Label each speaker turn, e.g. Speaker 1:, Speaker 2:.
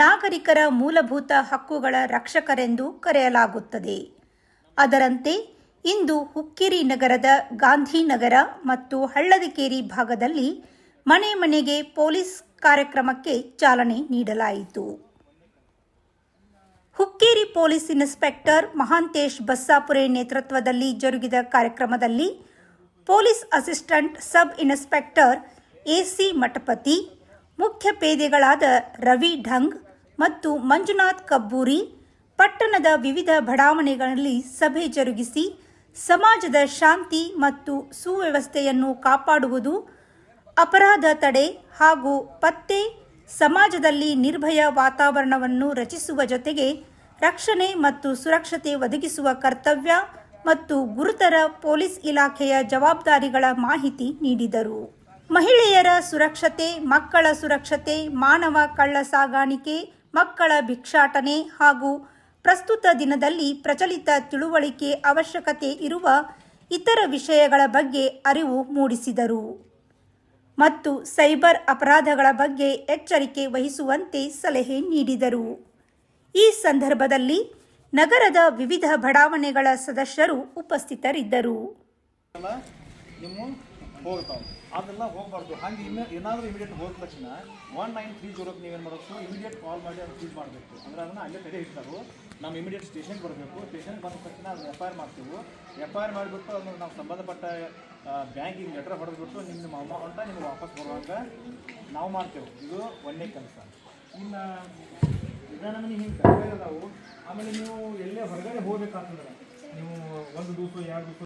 Speaker 1: ನಾಗರಿಕರ ಮೂಲಭೂತ ಹಕ್ಕುಗಳ ರಕ್ಷಕರೆಂದು ಕರೆಯಲಾಗುತ್ತದೆ. ಅದರಂತೆ, ಇಂದು ಹುಕ್ಕೇರಿ ನಗರದ ಗಾಂಧಿನಗರ ಮತ್ತು ಹಳ್ಳದಕೇರಿ ಭಾಗದಲ್ಲಿ ಮನೆ ಮನೆಗೆ ಪೊಲೀಸ್ ಕಾರ್ಯಕ್ರಮಕ್ಕೆ ಚಾಲನೆ ನೀಡಲಾಯಿತು. ಹುಕ್ಕೇರಿ ಪೊಲೀಸ್ ಇನ್ಸ್ಪೆಕ್ಟರ್ ಮಹಾಂತೇಶ್ ಬಸ್ಸಾಪುರೆ ನೇತೃತ್ವದಲ್ಲಿ ಜರುಗಿದ ಕಾರ್ಯಕ್ರಮದಲ್ಲಿ police assistant sub inspector A C Mathapati, ಮುಖ್ಯ ಪೇದೆಗಳಾದ ರವಿ ಢಂಗ್ ಮತ್ತು ಮಂಜುನಾಥ್ ಕಬ್ಬೂರಿ ಪಟ್ಟಣದ ವಿವಿಧ ಬಡಾವಣೆಗಳಲ್ಲಿ ಸಭೆ ಜರುಗಿಸಿ ಸಮಾಜದ ಶಾಂತಿ ಮತ್ತು ಸುವ್ಯವಸ್ಥೆಯನ್ನು ಕಾಪಾಡುವುದು ಅಪರಾಧ ತಡೆ ಹಾಗೂ ಪತ್ತೆ ಸಮಾಜದಲ್ಲಿ ನಿರ್ಭಯ ವಾತಾವರಣವನ್ನು ರಚಿಸುವ ಜೊತೆಗೆ ರಕ್ಷಣೆ ಮತ್ತು ಸುರಕ್ಷತೆ ಒದಗಿಸುವ ಕರ್ತವ್ಯ ಮತ್ತು ಗುರುತರ ಪೊಲೀಸ್ ಇಲಾಖೆಯ ಜವಾಬ್ದಾರಿಗಳ ಮಾಹಿತಿ ನೀಡಿದರು. ಮಹಿಳೆಯರ ಸುರಕ್ಷತೆ, ಮಕ್ಕಳ ಸುರಕ್ಷತೆ, ಮಾನವ ಕಳ್ಳ ಸಾಗಾಣಿಕೆ ಮಕ್ಕಳ ಭಿಕ್ಷಾಟನೆ ಹಾಗೂ ಪ್ರಸ್ತುತ ದಿನದಲ್ಲಿ ಪ್ರಚಲಿತ ತಿಳುವಳಿಕೆ ಅವಶ್ಯಕತೆ ಇರುವ ಇತರ ವಿಷಯಗಳ ಬಗ್ಗೆ ಅರಿವು ಮೂಡಿಸಿದರು. ಮತ್ತು ಸೈಬರ್ ಅಪರಾಧಗಳ ಬಗ್ಗೆ ಎಚ್ಚರಿಕೆ ವಹಿಸುವಂತೆ ಸಲಹೆ ನೀಡಿದರು. ಈ ಸಂದರ್ಭದಲ್ಲಿ ನಗರದ ವಿವಿಧ ಬಡಾವಣೆಗಳ ಸದಸ್ಯರು ಉಪಸ್ಥಿತರಿದ್ದರು.
Speaker 2: ಹೋಗ್ತಾವೆ. ಅದೆಲ್ಲ ಹೋಗಬಾರ್ದು. ಹಂಗೆ ಇನ್ನು ಏನಾದರೂ ಇಮಿಡಿಯೇಟ್ ಹೋದ ತಕ್ಷಣ ಒನ್ ನೈನ್ ತ್ರೀ ಜೀರೋಕ್ಕೆ ನೀವೇನು ಮಾಡಬೇಕು ಇಮಿಡಿಯೇಟ್ ಕಾಲ್ ಮಾಡಿ ಅದು ಮಾಡಬೇಕು. ಅಂದ್ರೆ ಅದನ್ನು ಅಲ್ಲೇ ತಡೆ ಇಡ್ತಾರೆ. ನಮ್ಮ ಇಮಿಡಿಯೇಟ್ ಸ್ಟೇಷನ್ಗೆ ಬರಬೇಕು. ಸ್ಟೇಷನ್ಗೆ ಬಂದ ತಕ್ಷಣ ಅದು ಎಫ್ ಐ ಆರ್ ಮಾಡ್ತೀವಿ. ಎಫ್ ಐ ಆರ್ ಮಾಡಿಬಿಟ್ಟು ಅದನ್ನು ನಾವು ಸಂಬಂಧಪಟ್ಟ ಬ್ಯಾಂಕಿಗೆ ಲೆಟರ್ ಹೊಡೆದ್ಬಿಟ್ಟು ನಿಮ್ಮ ಅಮೌಂಟ ನಿಮ್ಗೆ ವಾಪಸ್ ಬರುವಾಗ ನಾವು ಮಾಡ್ತೇವೆ. ಇದು ಒಂದೇ ಕೆಲಸ. ಇನ್ನು ವಿಧಾನಮನಿ ಹಿಂಗೆ ಅದಾವು ಆಮೇಲೆ ನೀವು ಎಲ್ಲೇ ಹೊರಗಡೆ ಹೋಗ್ಬೇಕಾಗ್ತದೆ. ನೀವು ಒಂದು ದಿವಸ, ಎರಡು ದಿವಸ